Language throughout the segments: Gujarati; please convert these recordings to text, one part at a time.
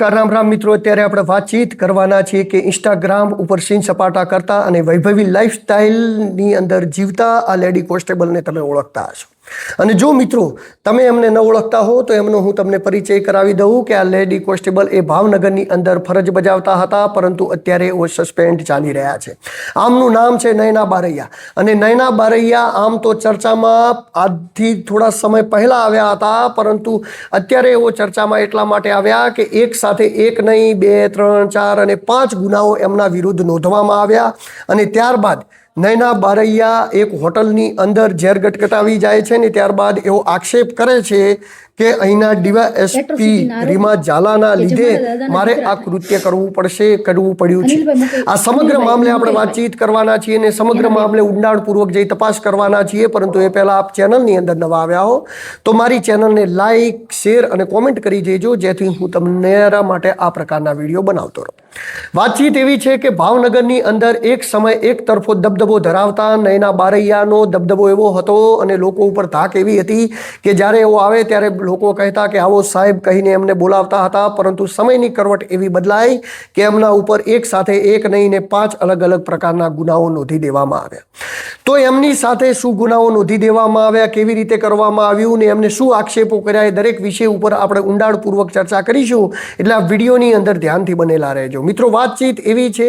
રામ રામ મિત્રો. અત્યારે આપણે વાતચીત કરવાના છીએ કે ઇન્સ્ટાગ્રામ ઉપર સીન સપાટા કરતા અને વૈભવી લાઈફસ્ટાઈલની અંદર જીવતા આ લેડી કોન્સ્ટેબલને તમે ઓળખતા હશો. અને જો મિત્રો, તમે એમને ન ઓળખતા હો, તો એમનો હું તમને પરિચય કરાવી દઉં કે આ લેડી કોન્સ્ટેબલ એ ભાવનગરની અંદર ફરજ બજાવતા હતા, પરંતુ અત્યારે એઓ સસ્પેન્ડ ચાલી રહ્યા છે. આમનું નામ છે નયના બારૈયા. અને નયના બારૈયા આમ તો ચર્ચામાં આજથી થોડા સમય પહેલાં આવ્યા હતા, પરંતુ અત્યારે એવો ચર્ચામાં એટલા માટે આવ્યા કે એક સાથે એક નહીં, બે, ત્રણ, ચાર અને પાંચ ગુનાઓ એમના વિરુદ્ધ નોંધવામાં આવ્યા અને ત્યારબાદ નયના બારૈયા એક હોટલની અંદર ઝેર ગટગટાવી જાય છે ને ત્યારબાદ એવો આક્ષેપ કરે છે કે અહીંના ડીવા એસપી રીમા ઝાલાના લીધે મારે આ કૃત્ય કરવું પડશે કરવું પડ્યું છે. આ સમગ્ર મામલે આપણે વાતચીત કરવાના છીએ અને સમગ્ર મામલે ઊંડાણપૂર્વક જઈ તપાસ કરવાના છીએ પરંતુ એ પહેલાં આપ ચેનલની અંદર નવા આવ્યા હો. તો મારી ચેનલને લાઈક શેર અને કોમેન્ટ કરી દેજો જેથી હું તમને માટે આ પ્રકારના વીડિયો બનાવતો રહું. વાતચીત એવી છે કે ભાવનગરની અંદર એક સમય એક તરફો દબદબો ધરાવતા નયના બારૈયાનો દબદબો એવો હતો અને લોકો ઉપર ધાક એવી હતી કે જ્યારે એવો આવે ત્યારે લોકો કહેતા કે આવો સાહેબ કહીને એમને બોલાવતા હતા, પરંતુ સમયની કરવટ એવી બદલાઈ કે એમના ઉપર એક સાથે એક નહીં ને પાંચ અલગ અલગ પ્રકારના ગુનાઓ નોંધી દેવામાં આવ્યા. તો એમની સાથે શું ગુનાઓ નોંધી દેવામાં આવ્યા, કેવી રીતે કરવામાં આવ્યું ને એમને શું આક્ષેપો કર્યા એ દરેક વિષય ઉપર આપણે ઊંડાણપૂર્વક ચર્ચા કરીશું. એટલે આ વિડીયોની અંદર ધ્યાનથી બનેલા રહેજો. મિત્રો, વાતચીત એવી છે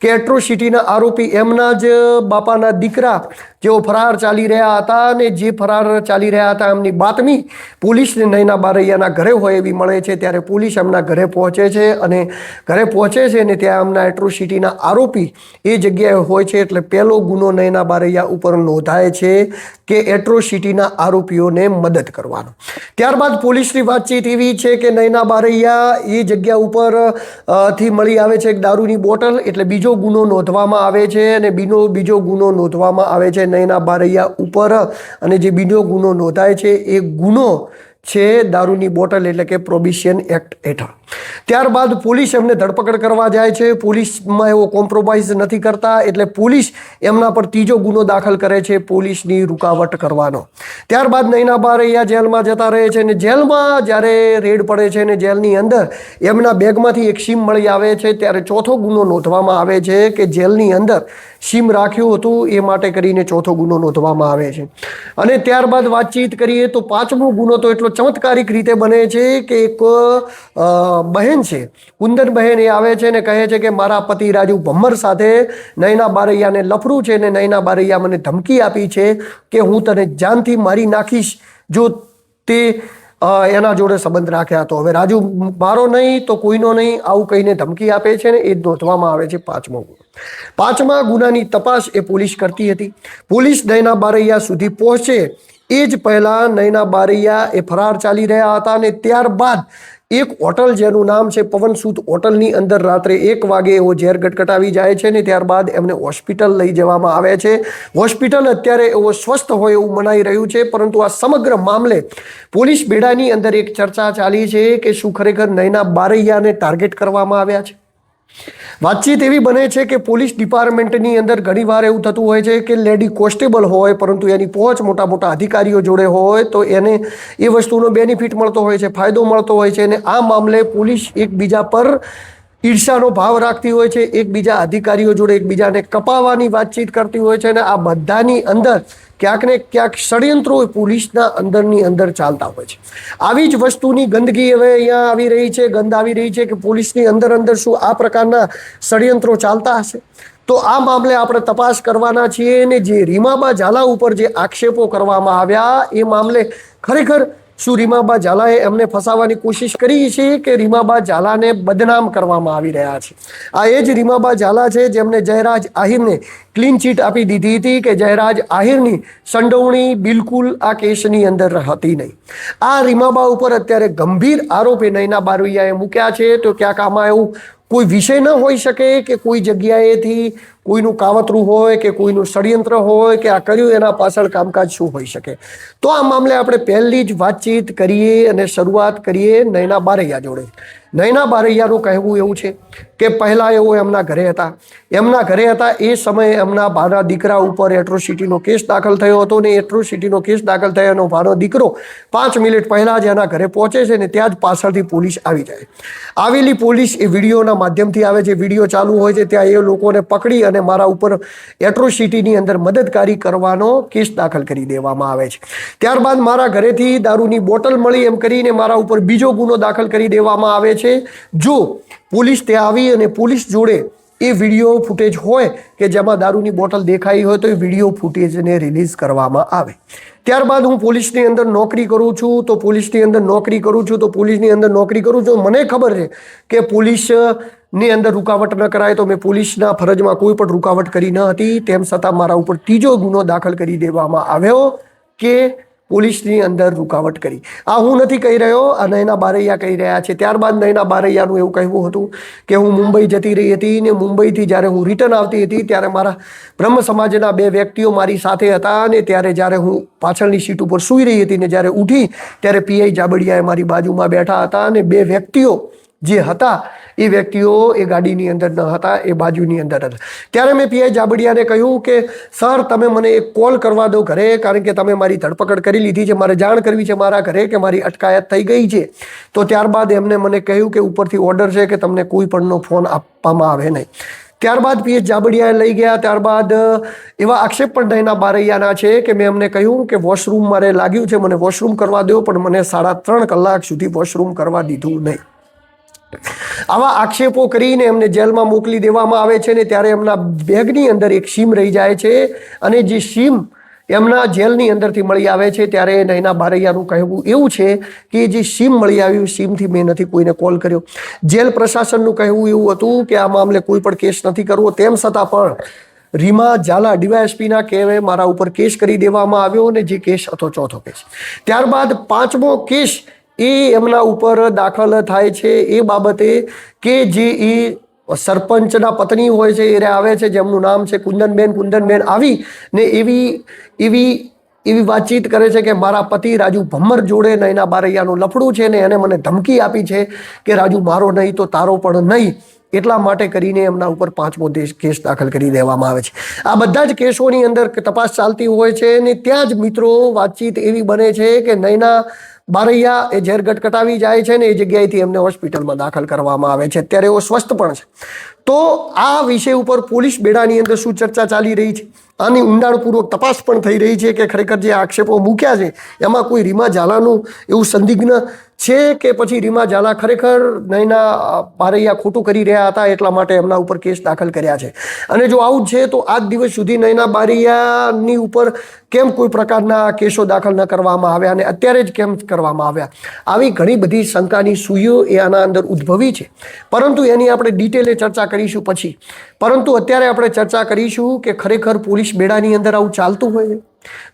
કે એટ્રોસિટીના આરોપી એમના જ બાપાના દીકરા જેઓ ફરાર ચાલી રહ્યા હતા અને જે ફરાર ચાલી રહ્યા હતા એમની બાતમી પોલીસને નયના બારૈયાના ઘરે હોય એવી મળે છે, ત્યારે પોલીસ એમના ઘરે પહોંચે છે અને ઘરે પહોંચે છે ને ત્યાં એમના એટ્રોસિટીના આરોપી એ જગ્યાએ હોય છે, એટલે પહેલો ગુનો નયના બારૈયા ઉપર નોંધાય છે કે એટ્રોસિટીના આરોપીઓને મદદ કરવાનો. ત્યારબાદ પોલીસની વાતચીત એવી છે કે નયના બારૈયા એ જગ્યા ઉપરથી મળી આવે છે એક દારૂની બોટલ, એટલે બીજો ગુનો નોંધવામાં આવે છે અને બીનો, બીજો ગુનો નોંધવામાં આવે છે નયના બારૈયા ઉપર અને જે બીજો ગુનો નોંધાય છે એ ગુનો છે દારૂની બોટલ એટલે કે પ્રોબિશિયન એક્ટ હેઠળ. ત્યારબાદ પોલીસ એમને ધરપકડ કરવા જાય છે. પોલીસમાં એવો કોમ્પ્રોમાઇઝ નથી કરતા, એટલે પોલીસ એમના પર ત્રીજો ગુનો દાખલ કરે છે પોલીસની રૂકાવટ કરવાનો. ત્યારબાદ નૈના અહીંયા જેલમાં જતા રહે છે અને જેલમાં જ્યારે રેડ પડે છે અને જેલની અંદર એમના બેગમાંથી એક સીમ મળી આવે છે, ત્યારે ચોથો ગુનો નોંધવામાં આવે છે કે જેલની અંદર સીમ રાખ્યું હતું, એ માટે કરીને ચોથો ગુનો નોંધવામાં આવે છે. અને ત્યારબાદ વાતચીત કરીએ તો પાંચમો ગુનો તો એટલો ચમત્કારિક રીતે બને છે કે એક બહેન છે. કુંદન બહેન એ આવે છે ને કહે છે કે, મારા પતિ રાજુ ભમ્મર સાથે નયના બારૈયાને લફરું છે ને નયના બારૈયા મને ધમકી આપી છે કે હું તને જાનથી મારી નાખીશ. જો તે એના જોડે સંબંધ રાખ્યા હતો હવે રાજુ મારો નહીં તો કોઈનો નહીં, આવું કહીને ધમકી આપે છે ને એ નોંધવામાં આવે છે પાંચમો ગુનો. પાંચમા ગુનાની તપાસ એ પોલીસ કરતી હતી. પોલીસ નયના બારૈયા સુધી પહોંચે એ જ પહેલાં નયના બારૈયા એ ફરાર ચાલી રહ્યા હતા અને ત્યારબાદ એક હોટલ જેનું નામ છે પવનસૂત હોટલની અંદર રાત્રે એક વાગે એવો ઝેર ગટગટાવી જાય છે ને ત્યારબાદ એમને હોસ્પિટલ લઈ જવામાં આવે છે. હોસ્પિટલ અત્યારે એવો સ્વસ્થ હોય એવું મનાઈ રહ્યું છે, પરંતુ આ સમગ્ર મામલે પોલીસ બેડાની અંદર એક ચર્ચા ચાલી છે કે શું ખરેખર નયના બારૈયાને ટાર્ગેટ કરવામાં આવ્યા છે? વાતચીત એવી બને છે કે પોલીસ ડિપાર્ટમેન્ટની અંદર ઘણીવાર એવું થતું હોય છે કે લેડી કોન્સ્ટેબલ હોય, પરંતુ એની પહોંચ મોટા મોટા અધિકારીઓ જોડે હોય, તો એને એ વસ્તુનો બેનિફિટ મળતો હોય છે, ફાયદો મળતો હોય છે અને આ મામલે પોલીસ એકબીજા પર ઈર્ષાનો ભાવ રાખતી હોય છે, એકબીજા અધિકારીઓ જોડે એકબીજાને કપાવવાની વાતચીત કરતી હોય છે અને આ બધાની અંદર ક્યાંક ને ક્યાંક ષડયંત્રો પોલીસના અંદરની અંદર ચાલતા હોય છે. આવી જ વસ્તુની ગંદકી હવે અહીંયા આવી રહી છે, ગંધ આવી રહી છે કે પોલીસની અંદર અંદર શું આ પ્રકારના ષડયંત્રો ચાલતા હશે? તો આ મામલે આપણે તપાસ કરવાના છીએ અને જે રીમાબા ઝાલા ઉપર જે આક્ષેપો કરવામાં આવ્યા, એ મામલે ખરેખર શું રીમાબા ઝાલાએ એમને ફસાવવાની કોશિશ કરી છે કે રીમાબા ઝાલાને બદનામ કરવામાં આવી રહ્યા છે? આ એ જ રીમાબા ઝાલા છે જેમને જયરાજ આહિરને ક્લીન ચીટ આપી દીધી હતી કે જયરાજ આહિરની સંડોવણી બિલકુલ આ કેસની અંદર હતી નહીં. આ રીમાબા ઉપર અત્યારે ગંભીર આરોપે નયના બારૈયાએ મૂક્યા છે. તો ક્યાંક આમાં એવું કોઈ વિષય ન હોઈ શકે કે કોઈ જગ્યાએથી કોઈનું કાવતરું હોય કે કોઈનું ષડયંત્ર હોય કે આ કર્યું એના પાછળ કામકાજ શું હોઈ શકે. તો આ મામલે આપણે પહેલી જ વાતચીત કરીએ અને શરૂઆત કરીએ નયના બારૈયા જોડે. નયના બારૈયાનું કહેવું એવું છે કે પહેલાં એવો એમના ઘરે હતા. એમના ઘરે હતા એ સમયે એમના ભાના દીકરા ઉપર એટ્રોસિટીનો કેસ દાખલ થયો હતો ને એટ્રોસિટીનો કેસ દાખલ થયાનો ભાનો દીકરો પાંચ મિનિટ પહેલાં જ એના ઘરે પહોંચે છે ને ત્યાં જ પાછળથી પોલીસ આવી જાય. આવેલી પોલીસ એ વિડીયોના માધ્યમથી આવે છે, વીડિયો ચાલુ હોય છે, ત્યાં એ લોકોને પકડી અને મારા ઉપર એટ્રોસિટીની અંદર મદદકારી કરવાનો કેસ દાખલ કરી દેવામાં આવે છે. ત્યારબાદ મારા ઘરેથી દારૂની બોટલ મળી એમ કરીને મારા ઉપર બીજો ગુનો દાખલ કરી દેવામાં આવે છે જો પોલીસ ત્યાં આવી અને પોલીસ જોડે એ વીડિયો ફૂટેજ હોય કે જેમાં દારૂની બોટલ દેખાઈ હોય તો એ વીડિયો ફૂટેજને રિલીઝ કરવામાં આવે. ત્યારબાદ હું પોલીસની અંદર નોકરી કરું છું, તો પોલીસની અંદર નોકરી કરું છું, તો પોલીસની અંદર નોકરી કરું છું. મને ખબર છે કે પોલીસની અંદર રૂકાવટ ન કરાય તો મેં પોલીસના ફરજમાં કોઈ પણ રૂકાવટ કરી ન હતી. તેમ છતાં મારા ઉપર ત્રીજો ગુનો દાખલ કરી દેવામાં આવ્યો કે પોલીસની અંદર રૂકાવટ કરી. આ હું નથી કહી રહ્યો, આ નયના બારૈયા કહી રહ્યા છે. ત્યારબાદ નયના બારૈયાનું એવું કહેવું હતું કે હું મુંબઈ જતી રહી હતી ને મુંબઈથી જ્યારે હું રિટર્ન આવતી હતી ત્યારે મારા બ્રહ્મ સમાજના બે વ્યક્તિઓ મારી સાથે હતા અને ત્યારે જ્યારે હું પાછળની સીટ ઉપર સૂઈ રહી હતી ને જ્યારે ઉઠી ત્યારે પીઆઈ જાબડિયાએ મારી બાજુમાં બેઠા હતા અને બે વ્યક્તિઓ જે હતા, એ વ્યક્તિઓ એ ગાડીની અંદર ન હતા, એ બાજુની અંદર હતા. ત્યારે મેં પીઆઈ જાબડિયાને કહ્યું કે, સર, તમે મને એક કોલ કરવા દો ઘરે, કારણ કે તમે મારી ધરપકડ કરી લીધી છે, મારે જાણ કરવી છે મારા ઘરે કે મારી અટકાયત થઈ ગઈ છે. તો ત્યારબાદ એમને મને કહ્યું કે, ઉપરથી ઓર્ડર છે કે તમને કોઈ પણનો ફોન આપવામાં આવે નહીં. ત્યારબાદ પીએચ જાબડિયાએ લઈ ગયા. ત્યારબાદ, એવા આક્ષેપ પણ નયના બારૈયાના છે કે મેં એમને કહ્યું કે, વોશરૂમ મારે લાગ્યું છે, મને વોશરૂમ કરવા દો, પણ મને સાડા ત્રણ કલાક સુધી વોશરૂમ કરવા દીધું નહીં. આવા આક્ષેપો કરીને એમને જેલમાં મોકલી દેવામાં આવે છે ને ત્યારે એમના બેગની અંદર એક સીમ રહી જાય છે અને જે સીમ એમના જેલની અંદરથી મળી આવે છે ત્યારે નયના બારૈયાનું કહેવું એવું છે કે જે સીમ મળી આવ્યું સીમથી મેં નથી કોઈને કોલ કર્યો. જેલ પ્રશાસનનું કહેવું એવું હતું કે આ મામલે કોઈ પણ કેસ નથી કરવો તેમ છતાં પણ રીમા ઝાલા ડીવાયએસપીના કહેવે મારા ઉપર કેસ કરી દેવામાં આવ્યો અને જે કેસ હતો ચોથો કેસ. ત્યારબાદ પાંચમો કેસ એ એમના ઉપર દાખલ થાય છે એ બાબતે કે જે એ સરપંચના પત્ની હોય છે, એ આવે છે, જેમનું નામ છે કુંદનબેન. કુંદનબેન આવી ને એવી એવી એવી વાતચીત કરે છે કે મારા પતિ રાજુ ભમ્મર જોડે નયના બારૈયાનું લફડું છે ને એને મને ધમકી આપી છે કે રાજુ મારો નહીં તો તારો પણ નહીં. એટલા માટે કરીને એમના ઉપર પાંચમો દેશ કેસ દાખલ કરી દેવામાં આવે છે. આ બધા જ કેસોની અંદર તપાસ ચાલતી હોય છે ને ત્યાં જ મિત્રો વાતચીત એવી બને છે કે નયના બારૈયા એ ઝેર ગટગટાવી જાય છે ને એ જગ્યાએથી એમને હોસ્પિટલમાં દાખલ કરવામાં આવે છે. અત્યારે એઓ સ્વસ્થ પણ છે. તો આ વિષય ઉપર પોલીસ બેડાની અંદર શું ચર્ચા ચાલી રહી છે? આની ઊંડાણપૂર્વક તપાસ પણ થઈ રહી છે કે ખરેખર જે આક્ષેપો મૂક્યા છે, એમાં કોઈ રીમા ઝાલાનું એવું સંદિગ્ન છે કે પછી રીમા ઝાલા ખરેખર નયના બારૈયા ખોટું કરી રહ્યા હતા એટલા માટે એમના ઉપર કેસ દાખલ કર્યા છે. અને જો આવું જ છે, તો આજ દિવસ સુધી નયના બારૈયાની ઉપર કેમ કોઈ પ્રકારના કેસો દાખલ ન કરવામાં આવ્યા અને અત્યારે જ કેમ કરવામાં આવ્યા? આવી ઘણી બધી શંકાની સુઈઓ એ આના અંદર ઉદ્ભવી છે. પરંતુ એની આપણે ડિટેલે ચર્ચા કરીશું પછી. પરંતુ અત્યારે આપણે ચર્ચા કરીશું કે ખરેખર પોલીસ બેડાની અંદર આવું ચાલતું હોય?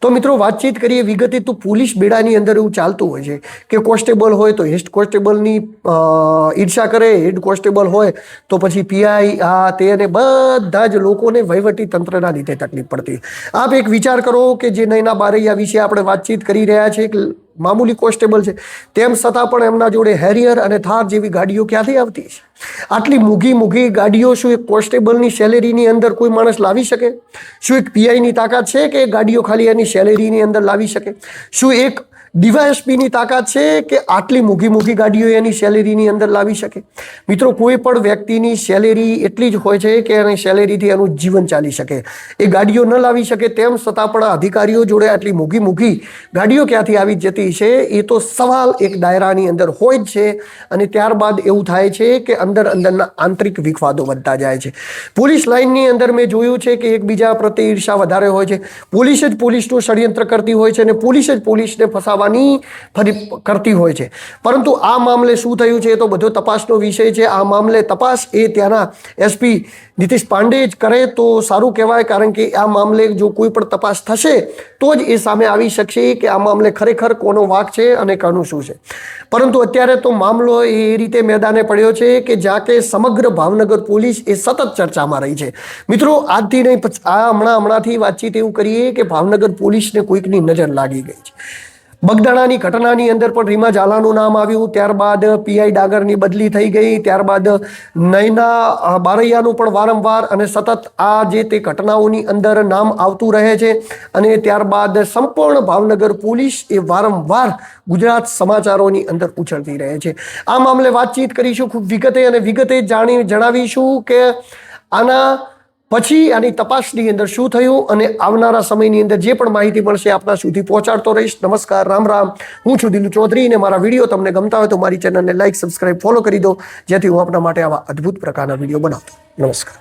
તો મિત્રો વાતચીત કરીએ વિગતે તો પોલીસ બેડાની અંદર એવું ચાલતું હોય છે કે કોન્સ્ટેબલ હોય તો હેડ કોન્સ્ટેબલની ઈર્ષા કરે, હેડ કોન્સ્ટેબલ હોય તો પછી પીઆઈ, આ, તે અને બધા જ લોકોને વહીવટી તંત્રના લીધે તકલીફ પડતી. આપ એક વિચાર કરો કે જે નયના બારૈયા વિશે આપણે વાતચીત કરી રહ્યા છીએ મામૂલી કોન્સ્ટેબલ છે. તેમ છતાં પણ એમના જોડે હેરિયર અને થાર જેવી ગાડીઓ ક્યાંથી આવતી છે આટલી મૂઘી મૂઘી ગાડીઓ શું એક કોન્સ્ટેબલની સેલેરીની અંદર કોઈ માણસ લાવી શકે? શું એક પીઆઈની તાકાત છે કે ગાડીઓ ખાલી એની સેલેરીની અંદર લાવી શકે? શું એક ડીવાયએસપીની તાકાત છે કે આટલી મોઘી મૂઘી ગાડીઓ એની સેલેરીની અંદર લાવી શકે. મિત્રો, કોઈ પણ વ્યક્તિની સેલેરી એટલી જ હોય છે કે એની સેલેરીથી એનું જીવન ચાલી શકે. એ ગાડીઓ ન લાવી શકે તેમ છતાં પણ અધિકારીઓ જોડે આટલી મોઘી મૂઘી ગાડીઓ ક્યાંથી આવી જતી છે, એ તો સવાલ એક દાયરાની અંદર હોય જ છે અને ત્યારબાદ એવું થાય છે કે અંદર અંદરના આંતરિક વિખવાદો વધતા જાય છે. પોલીસ લાઇનની અંદર મેં જોયું છે કે એકબીજા પ્રત્યે ઈર્ષા વધારે હોય છે. પોલીસ જ પોલીસનું ષડયંત્ર કરતી હોય છે અને પોલીસ જ પોલીસને ફસાવવા બચાવવાની ફરી કરતી હોય છે. પરંતુ આ મામલે શું થયું છે એ તો બધો તપાસનો વિષય છે. આ મામલે તપાસ એ ત્યાંના એસપી નીતિશ પાંડે જ કરે તો સારું કહેવાય કારણ કે આ મામલે જો કોઈ પણ તપાસ થશે તો જ એ સામે આવી શકશે કે આ મામલે ખરેખર કોનો વાક છે અને કોનું શું છે. પરંતુ અત્યારે તો મામલો એ રીતે મેદાને પડ્યો છે કે જ્યાં કે સમગ્ર ભાવનગર પોલીસ એ સતત ચર્ચામાં રહી છે. મિત્રો, આજથી નહીં આ હમણાં હમણાંથી વાતચીત એવું કરીએ કે ભાવનગર પોલીસને કોઈકની નજર લાગી ગઈ છે. બગદાણાની ઘટનાની અંદર પણ રીમા ઝાલાનું નામ આવ્યું. ત્યારબાદ પીઆઈ ડાગરની બદલી થઈ ગઈ. ત્યારબાદ નયના બારૈયાનું પણ વારંવાર અને સતત આ જે તે ઘટનાઓની અંદર નામ આવતું રહે છે અને ત્યારબાદ સંપૂર્ણ ભાવનગર પોલીસ એ વારંવાર ગુજરાત સમાચારોની અંદર ઉછળતી રહે છે. આ મામલે વાતચીત કરીશું ખૂબ વિગતે અને વિગતે જાણી જણાવીશું કે આના પછી આની તપાસની અંદર શું થયું અને આવનારા સમયની અંદર જે પણ માહિતી મળશે આપના સુધી પહોંચાડતો રહીશ. નમસ્કાર, રામ રામ. હું છું દિલુ ચૌધરી અને મારા વીડિયો તમને ગમતા હોય તો મારી ચેનલને લાઈક, સબસ્ક્રાઇબ, ફોલો કરી દો. જેથી હું આપના માટે આવા અદ્ભુત પ્રકારના વીડિયો બનાવતો નમસ્કાર.